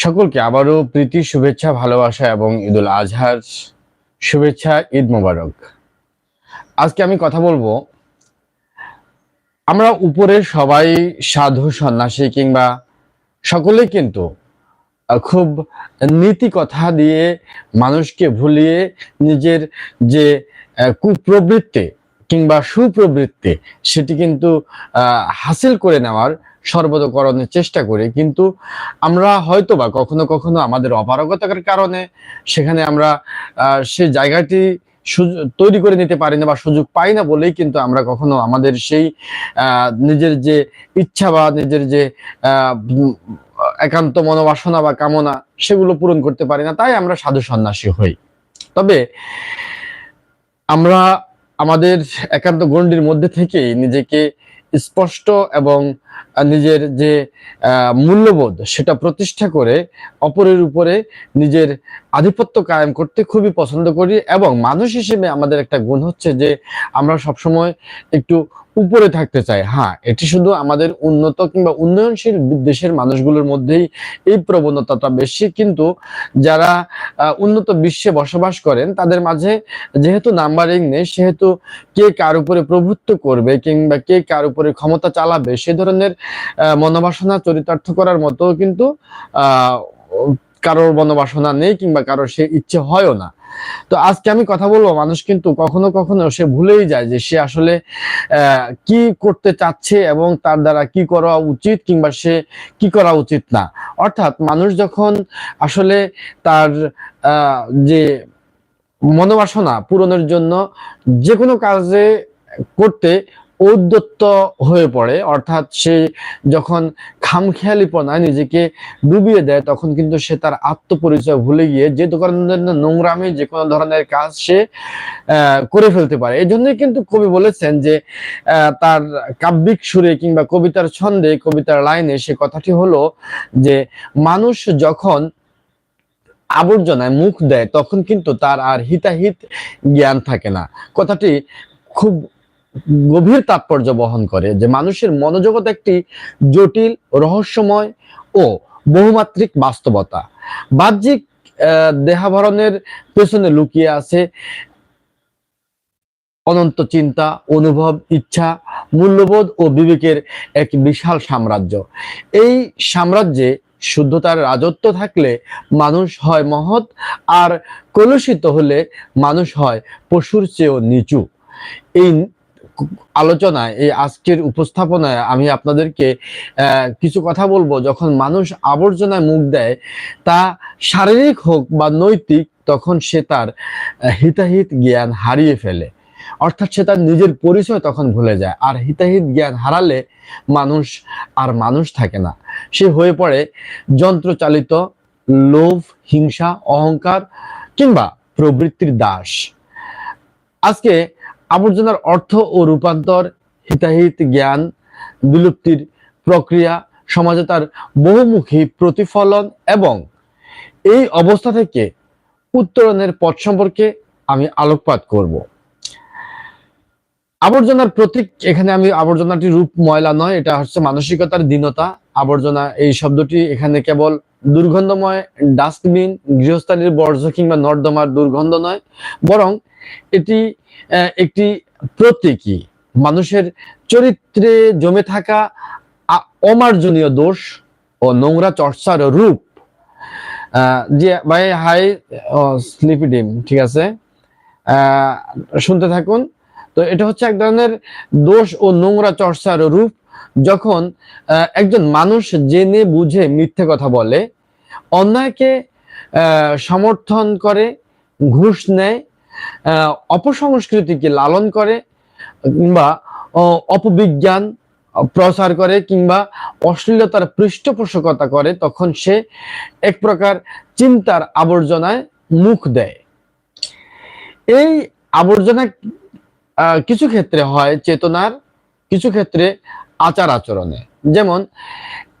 সকলকে আবারও প্রীতি, শুভেচ্ছা, ভালোবাসা এবং ঈদুল আজহার শুভেচ্ছা, ঈদ মোবারক। আজকে আমি কথা বলব, আমরা উপরে সবাই সাধু, সন্ন্যাসী কিংবা সকলেই কিন্তু খুব নীতি কথা দিয়ে মানুষকে ভুলিয়ে নিজের যে কুপ্রবৃত্তি কিংবা সুপ্রবৃত্তি সেটি কিন্তু হাসিল করে নেওয়ার সর্বতকরণের চেষ্টা করি। কিন্তু আমরা হয়তো বা কখনো কখনো আমাদের অপারগতার কারণে সেখানে আমরা সে জায়গাটি তৈরি করে নিতে পারি না বা সুযোগ পাই না বলেই কিন্তু আমরা কখনো আমাদের সেই নিজের যে ইচ্ছা বা নিজের যে একান্ত মনোবাসনা বা কামনা সেগুলো পূরণ করতে পারি না। তাই আমরা সাধু সন্ন্যাসী হই। তবে আমরা আমাদের একান্ত গণ্ডির মধ্যে থেকে নিজেকে স্পষ্ট এবং নিজের যে মূল্যবোধ সেটা প্রতিষ্ঠা করে অপরের উপরে নিজের আধিপত্য কায়েম করতে খুবই পছন্দ করি এবং মানুষ হিসেবে আমাদের একটা গুণ হচ্ছে যে আমরা সবসময় একটু উপরে থাকতে চাই। হ্যাঁ এটি শুধু আমাদের উন্নত কিংবা উন্নয়নশীল দেশের মানুষগুলোর মধ্যেই এই প্রবণতাটা বেশি। কিন্তু যারা উন্নত বিশ্বে বসবাস করেন, তাদের মাঝে যেহেতু নাম্বারিং নেই, সেহেতু কে কার উপরে প্রভুত্ব করবে কিংবা কে কার উপরে ক্ষমতা চালাবে, সে ধরনের মনোবাসনা চরিতার্থ করার মতো কিন্তু কারোর মনোবাসনা নেই কিংবা কারোর সে ইচ্ছে হয়ও না। তো আজকে আমি কথা বলব, মানুষ কিন্তু কখনো কখনো সে ভুলেই যায় যে সে আসলে কি করতে চাচ্ছে এবং তার দ্বারা কি করা উচিত কিংবা সে কি করা উচিত না। অর্থাৎ মানুষ যখন আসলে তার যে মনোবাসনা পূরণের জন্য যে কোনো কাজে করতে ঔদ্যত্ত হয়ে পড়ে, অর্থাৎ সে যখন খামখেয়ালিপনায় নিজেকে ডুবিয়ে দেয়, তখন কিন্তু সে তার আত্মপরিচয় ভুলে গিয়ে যে ধরনের নোংরামি, যে কোনো ধরনের কাজ সে করে ফেলতে পারে। এই জন্যই কিন্তু কবি বলেছেন যে তার কাব্যিক সুরে কিংবা কবিতার ছন্দে, কবিতার লাইনে সে কথাটি হলো যে, মানুষ যখন আবর্জনায় মুখ দেয়, তখন কিন্তু তার আর হিতাহিত জ্ঞান থাকে না। কথাটি খুব গভীর তাৎপর্য বহন করে যে মানুষের মনোজগৎ একটি জটিল, রহস্যময় ও বহুমাত্রিক বাস্তবতা। বাহ্যিক দেহাভরণের পেছনে লুকিয়ে আছে অনন্ত চিন্তা, অনুভব, ইচ্ছা, মূল্যবোধ ও বিবেকের এক বিশাল সাম্রাজ্য। এই সাম্রাজ্যে শুদ্ধতার রাজত্ব থাকলে মানুষ হয় মহৎ আর কলুষিত হলে মানুষ হয় পশুর চেয়েও নিচু। এই আলোচনায়, এই আজকের উপস্থাপনায় আমি আপনাদেরকে কিছু কথা বলব। যখন মানুষ আবর্জনায় মুখ দেয়, তা শারীরিক হোক বা নৈতিক, তখন সে তার হিতাহিত জ্ঞান হারিয়ে ফেলে। অর্থাৎ সে তার নিজের পরিচয় তখন ভুলে যায়। আর হিতাহিত জ্ঞান হারালে মানুষ, আর মানুষ থাকে না। সে হয়ে পড়ে যন্ত্রচালিত লোভ, হিংসা, অহংকার কিংবা প্রবৃত্তির দাস। আজকে আবর্জনার অর্থ ও রূপান্তর, হিতাহিত জ্ঞান, বিলুপ্তির প্রক্রিয়া, সমাজে তার বহুমুখী প্রতিফলন এবং এই অবস্থা থেকে উত্তরণের পথ সম্পর্কে আমি আলোকপাত করব। আবর্জনার প্রতীক, এখানে আমি আবর্জনাটি রূপ ময়লা নয়, এটা হচ্ছে মানসিকতার দীনতা। আবর্জনা এই শব্দটি এখানে কেবল দুর্গন্ধময়, ডাস্টবিন, গৃহস্থালীর বর্জ্য কিংবা নর্দমার দুর্গন্ধ নয়, বরং এটি একটি প্রতীকী। মানুষের চরিত্রে জমে থাকা অমার্জনীয় দোষ ও নোংরা চর্চার রূপ। জি ভাই, হাই স্লিপি ডিম, ঠিক আছে? শুনতে থাকুন। তো এটা হচ্ছে এক ধরনের দোষ ও নোংরা চর্চার রূপ, যখন একজন মানুষ জেনে বুঝে মিথ্যে কথা বলে অন্যায়কে সমর্থন করে, ঘুষ নেয় অপসংস্কৃতিকে লালন করে কিংবা অপবিজ্ঞান প্রচার করে কিংবা অশ্লীলতার পৃষ্ঠপোষকতা করে, তখন সে এক প্রকার চিন্তার আবর্জনায় মুখ দেয়। এই আবর্জনা কিছু ক্ষেত্রে হয় চেতনার, কিছু ক্ষেত্রে আচার আচরণে। যেমন,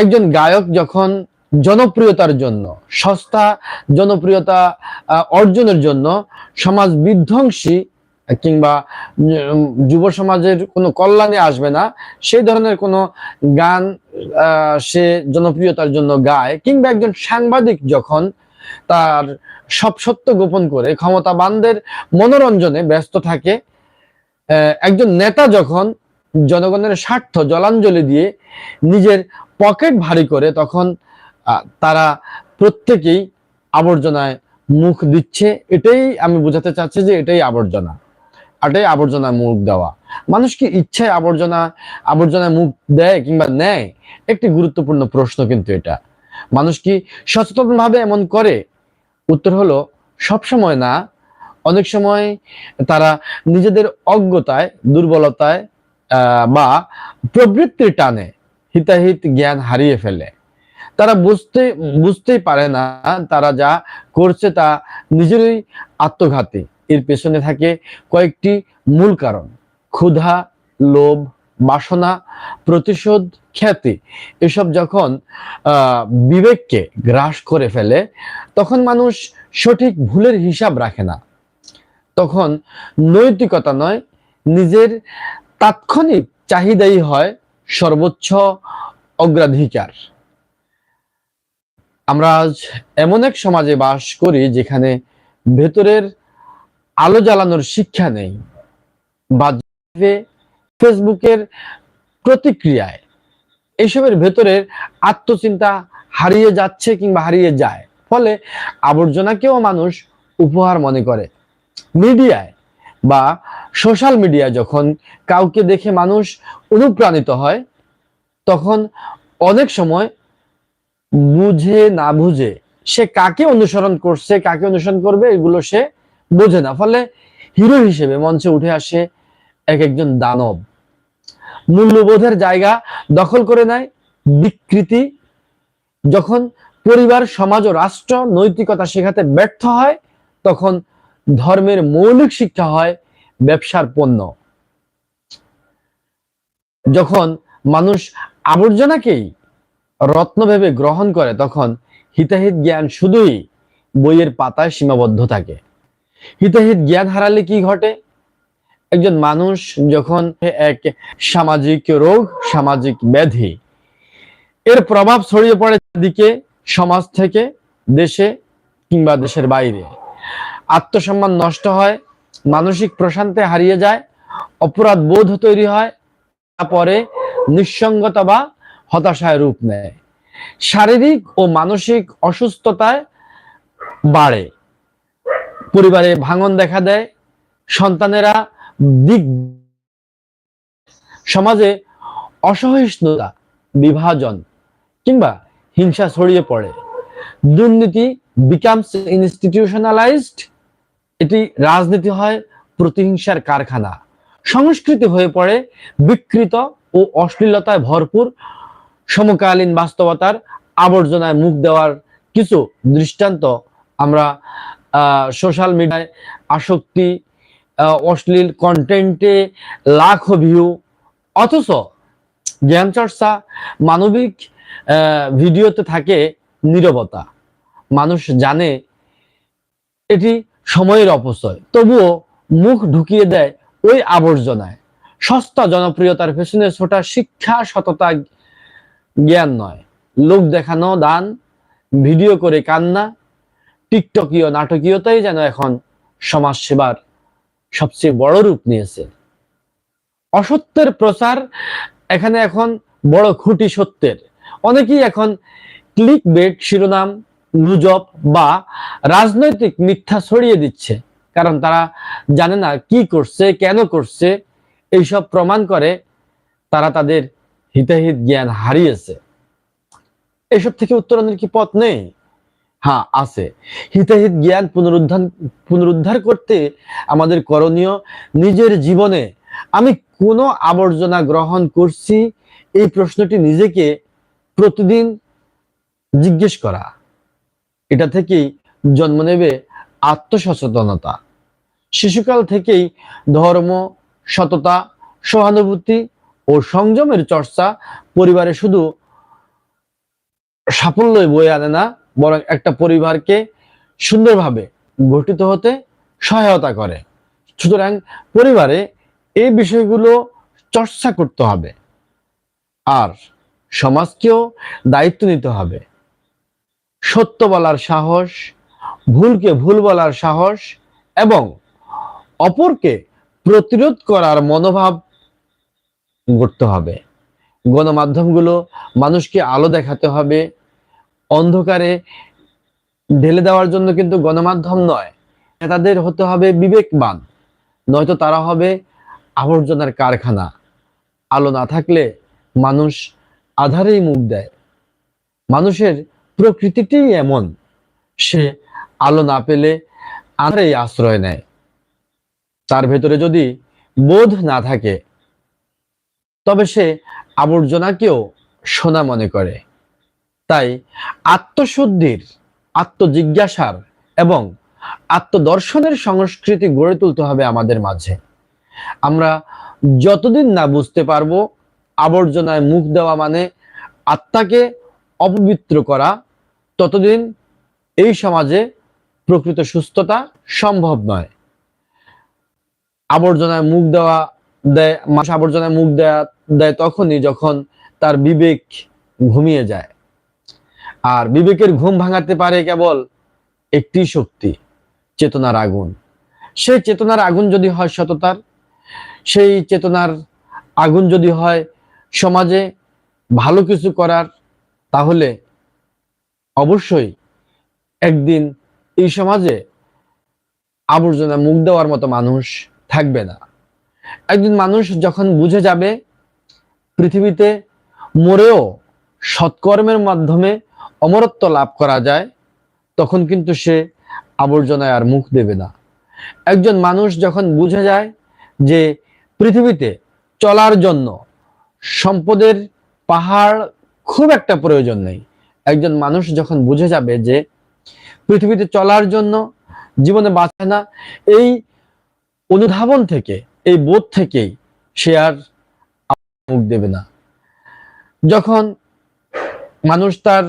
একজন গায়ক যখন জনপ্রিয়তার জন্য, সস্তা জনপ্রিয়তা অর্জনের জন্য সমাজ বিধ্বংসী কিংবা যুব সমাজের কোনো কল্যাণে আসবে না, সেই ধরনের কোনো গান সে জনপ্রিয়তার জন্য গায় কিংবা একজন সাংবাদিক যখন তার সব সত্য গোপন করে, ক্ষমতাবানদের মনোরঞ্জনে ব্যস্ত থাকে একজন নেতা যখন জনগণের স্বার্থ, জলাঞ্জলি দিয়ে নিজের পকেট ভারী করে, তখন তারা প্রত্যেকেই আবর্জনায় মুখ দিচ্ছে, এটাই আমি বোঝাতে চাচ্ছি যে এটাই আবর্জনা। এটাই আবর্জনায় মুখ দেওয়া। মানুষ কি ইচ্ছায় আবর্জনা, আবর্জনায় মুখ দেয় কিংবা নেয়? একটি গুরুত্বপূর্ণ প্রশ্ন কিন্তু এটা। মানুষ কি সচেতনভাবে এমন করে? উত্তর হলো সব সময় না। অনেক সময় তারা নিজেদের অজ্ঞতায়, দুর্বলতায় বা প্রবৃত্তির টানে, হিতাহিত জ্ঞান হারিয়ে ফেলে। তারা বুঝতে, বুঝতেই পারে না তারা যা করছে তা নিজেরই আত্মঘাতী। এর পেছনে থাকে কয়েকটি মূল কারণ। ক্ষুধা, লোভ, বাসনা, প্রতিশোধ, খ্যাতি। এসব যখন বিবেককে গ্রাস করে ফেলে, তখন মানুষ সঠিক ভুলের হিসাব রাখে না। তখন নৈতিকতা নয়, নিজের তাৎক্ষণিক চাহিদাই হয় সর্বোচ্চ অগ্রাধিকার। আমরা আজ এমন এক সমাজে বাস করি যেখানে ভেতরের আলো জ্বালানোর শিক্ষা নেই বা ফেসবুকের প্রতিক্রিয়ায় এইসবের ভেতরের আত্মচিন্তা হারিয়ে যাচ্ছে কিংবা হারিয়ে যায়। ফলে আবর্জনাকেও মানুষ উপহার মনে করে। মিডিয়ায় বা সোশ্যাল মিডিয়া যখন কাউকে দেখে মানুষ অনুপ্রাণিত হয়, তখন অনেক সময় বুঝে না বুঝে সে কাকে অনুসরণ করছে, কাকে অনুসরণ করবে, এগুলো সে বোঝে না। ফলে হিরো হিসেবে মঞ্চে উঠে আসে এক একজন দানব। মূল্যবোধের জায়গা দখল করে নেয় বিকৃতি। যখন পরিবার, সমাজ ও রাষ্ট্র নৈতিকতা শেখাতে ব্যর্থ হয়, তখন ধর্মের মৌলিক শিক্ষা হয় ব্যবসার পণ্য। যখন মানুষ আবর্জনাকেই রত্ন ভেবে গ্রহণ করে তখন হিতাহিত জ্ঞান শুধুই বইয়ের পাতায় সীমাবদ্ধ থাকে। হিতাহিত জ্ঞান হারালে কি ঘটে? একজন মানুষ যখন এক সামাজিক রোগ, সামাজিক ব্যাধি, এর প্রভাব ছড়িয়ে পড়ে দিকে সমাজ থেকে, দেশে কিংবা দেশের বাইরে। আত্মসম্মান নষ্ট হয়, মানসিক প্রশান্তি হারিয়ে যায় অপরাধ বোধ তৈরি হয়, তারপরে নিঃসঙ্গতা বা হতাশায় রূপ নেয়। শারীরিক ও মানসিক অসুস্থতায় বাড়ে। পরিবারে ভাঙন দেখা দেয়। সন্তানেরা দিক সমাজে অসহিষ্ণুতা, বিভাজন কিংবা হিংসা ছড়িয়ে পড়ে। দুর্নীতি বিকামস ইনস্টিটিউশনালাইজড এটি রাজনীতি হয়, প্রতিহিংসার কারখানা। সংস্কৃতি হয়ে পড়ে, বিকৃত ও অশ্লীলতায় ভরপুর সমকালীন বাস্তবতার আবর্জনায় মুখ দেওয়ার কিছু দৃষ্টান্ত আমরা সোশ্যাল মিডিয়ায় আসক্তি অশ্লীল কন্টেন্টে লাখো ভিউ অথচ জ্ঞান চর্চা মানবিক ভিডিওতে থাকে নীরবতা। মানুষ জানে এটি সময়ের অপচয়, তবুও মুখ ঢুকিয়ে দেয় ওই আবর্জনায়। সস্তা জনপ্রিয়তার পেছনে ছোটা শিক্ষা সততা জ্ঞান নয়। লোক দেখানো, দান, ভিডিও করে কান্না, টিকটকীয়, নাটকীয়তাই যেন এখন সমাজ সেবার সবচেয়ে বড় রূপ নিয়েছে। অসত্যের প্রচার এখানে এখন বড় খুঁটি সত্যের। অনেকেই এখন ক্লিক বেট শিরোনাম, গুজব বা রাজনৈতিক মিথ্যা ছড়িয়ে দিচ্ছে, কারণ তারা জানে না কি করছে, কেন করছে, এইসব প্রমাণ করে তারা তাদের হিতাহিত জ্ঞান হারিয়েছে এসব থেকে উত্তরণের কি পথ নেই? হ্যাঁ আছে। হিতাহিত জ্ঞান পুনরুদ্ধার পুনরুদ্ধার করতে আমাদের করণীয় নিজের জীবনে আমি কোন আবর্জনা গ্রহণ করছি, এই প্রশ্নটি নিজেকে প্রতিদিন জিজ্ঞেস করা। এটা থেকেই জন্ম নেবে আত্মসচেতনতা। শিশুকাল থেকেই ধর্ম, সততা, সহানুভূতি ও সংযমের চর্চা পরিবারে শুধু সাফল্যই বয়ে আনে না, বরং একটা পরিবারকে সুন্দরভাবে গঠিত হতে সহায়তা করে। সুতরাং পরিবারে এই বিষয়গুলো চর্চা করতে হবে। আর সমাজকেও দায়িত্ব নিতে হবে। সত্য বলার সাহস, ভুলকে ভুল বলার সাহস এবং অপরকে প্রতিরোধ করার মনোভাব করতে হবে। গণমাধ্যমগুলো মানুষকে আলো দেখাতে হবে। অন্ধকারে ঢেলে দেওয়ার জন্য কিন্তু গণমাধ্যম নয় তাদের হতে হবে বিবেকবান। নয়তো তারা হবে আবর্জনার কারখানা। আলো না থাকলে মানুষ আধারেই মুখ দেয়। মানুষের প্রকৃতিটাই এমন, সে আলো না পেলে আধারেই আশ্রয় নেয়। তার ভেতরে যদি বোধ না থাকে তবে সে আবর্জনাকেও সোনা মনে করে। তাই আত্মশুদ্ধির, আত্মজিজ্ঞাসার এবং আত্মদর্শনের সংস্কৃতি গড়ে তুলতে হবে আমাদের মাঝে। আমরা যতদিন না বুঝতে পারব আবর্জনায় মুখ দেওয়া মানে আত্মাকে অপবিত্র করা, ততদিন এই সমাজে প্রকৃত সুস্থতা সম্ভব নয়। আবর্জনায় মুখ দেওয়া দেয়, মানুষ আবর্জনায় মুখ দেয়া দেয় তখনই যখন তার বিবেক ঘুমিয়ে যায়। আর বিবেকের ঘুম ভাঙাতে পারে কেবল একটি শক্তি, চেতনার আগুন। সেই চেতনার আগুন যদি হয় সততার, সেই চেতনার আগুন যদি হয় সমাজে ভালো কিছু করার, তাহলে অবশ্যই একদিন এই সমাজে আবর্জনা মুখ দেওয়ার মতো মানুষ থাকবে না। একদিন মানুষ যখন বুঝে যাবে পৃথিবীতে মরেও সৎকর্মের মাধ্যমে অমরত্ব লাভ করা যায়, তখন কিন্তু সে আবর্জনায় আর মুখ দেবে না। একজন মানুষ যখন বুঝে যায় যে পৃথিবীতে চলার জন্য সম্পদের পাহাড় খুব একটা প্রয়োজন নেই, একজন মানুষ যখন বুঝে যাবে যে পৃথিবীতে চলার জন্য জীবনে বাঁচে না, এই অনুধাবন থেকে, এই বোধ থেকেই সে আর মুখ দেবে না। যখন মানুষ তার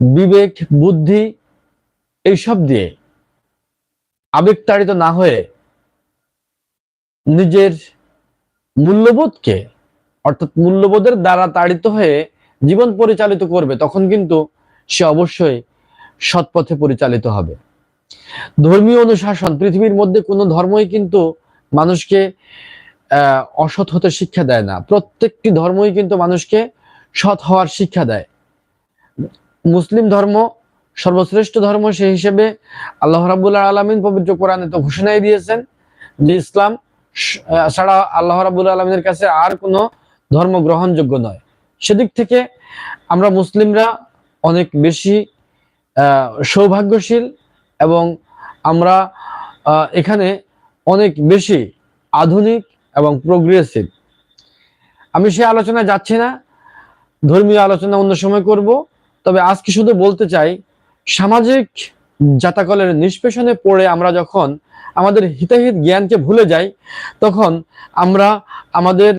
বিবেক, বুদ্ধি এইসব দিয়ে আবেগতাড়িত না হয়ে নিজের মূল্যবোধকে, অর্থাৎ মূল্যবোধের দ্বারা তাড়িত হয়ে জীবন পরিচালিত করবে, তখন কিন্তু সে অবশ্যই সৎপথে পরিচালিত হবে। ধর্মীয় অনুশাসন, পৃথিবীর মধ্যে কোনো ধর্মই কিন্তু মানুষকে অসৎ হতে শিক্ষা দেয় না। প্রত্যেকটি ধর্মই কিন্তু মানুষকে সৎ হওয়ার শিক্ষা দেয়। মুসলিম ধর্ম সর্বশ্রেষ্ঠ ধর্ম সেই হিসেবে আল্লাহ রাবুল্লাহ আলমিন পবিত্র কোরআনে তো ঘোষণাই দিয়েছেন যে ইসলাম ছাড়া আল্লাহ রাবুল আলমিনের কাছে আর কোনো ধর্ম গ্রহণযোগ্য নয়। সেদিক থেকে আমরা মুসলিমরা অনেক বেশি সৌভাগ্যশীল এবং আমরা এখানে অনেক বেশি আধুনিক এবং প্রোগ্রেসিভ আমি সে আলোচনা যাচ্ছি না। ধর্মীয় আলোচনা অন্য সময় করব। তবে আজকে শুধু বলতে চাই, সামাজিক জাতাকলের নিষ্পেষণে পড়ে আমরা যখন আমাদের হিতাহিত জ্ঞানকে ভুলে যাই, তখন আমরা আমাদের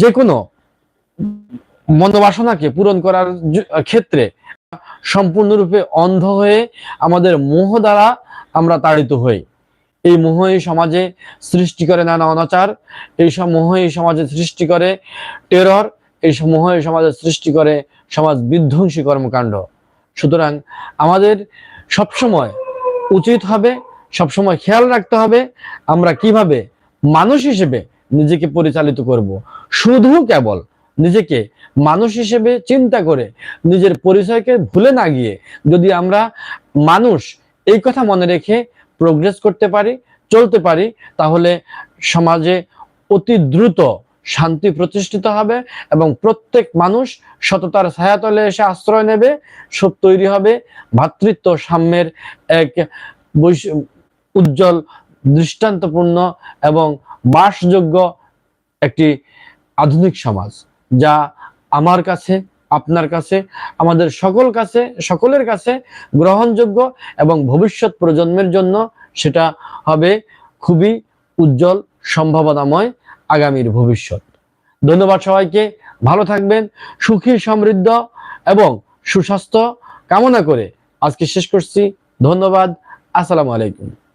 যে কোনো মনোবাসনাকে পূরণ করার ক্ষেত্রে সম্পূর্ণরূপে অন্ধ হয়ে আমাদের মোহ দ্বারা আমরা তাড়িত হই। এই মোহ এই সমাজে সৃষ্টি করে নানা অনাচার, এই মোহ সমাজে সৃষ্টি করে টেরর এই মোহ এই সমাজে সৃষ্টি করে সমাজ বিধ্বংসী কর্মকাণ্ড। সুতরাং আমাদের সবসময় উচিত হবে, সবসময় খেয়াল রাখতে হবে, আমরা কীভাবে মানুষ হিসেবে নিজেকে পরিচালিত করব। শুধু কেবল নিজেকে মানুষ হিসেবে চিন্তা করে নিজের পরিচয়কে ভুলে না গিয়ে যদি আমরা মানুষ এই কথা মনে রেখে প্রোগ্রেস করতে পারি, চলতে পারি, তাহলে সমাজে অতি দ্রুত শান্তি প্রতিষ্ঠিত হবে এবং প্রত্যেক মানুষ সততার ছায়াতলে এসে আশ্রয় নেবে, সব তৈরি হবে, ভাতৃত্ব সাম্যের এক উজ্জ্বল, দৃষ্টান্তপূর্ণ এবং বাসযোগ্য একটি আধুনিক সমাজ যা আমার কাছে আপনার কাছে, আমাদের সকল কাছে, সকলের কাছে গ্রহণযোগ্য এবং ভবিষ্যৎ প্রজন্মের জন্য সেটা হবে খুবই উজ্জ্বল, সম্ভাবনাময় আগামীর ভবিষ্যৎ। ধন্যবাদ সবাইকে, ভালো থাকবেন, সুখী, সমৃদ্ধ এবং সুস্বাস্থ্য কামনা করে আজকে শেষ করছি। ধন্যবাদ, আসসালামু আলাইকুম।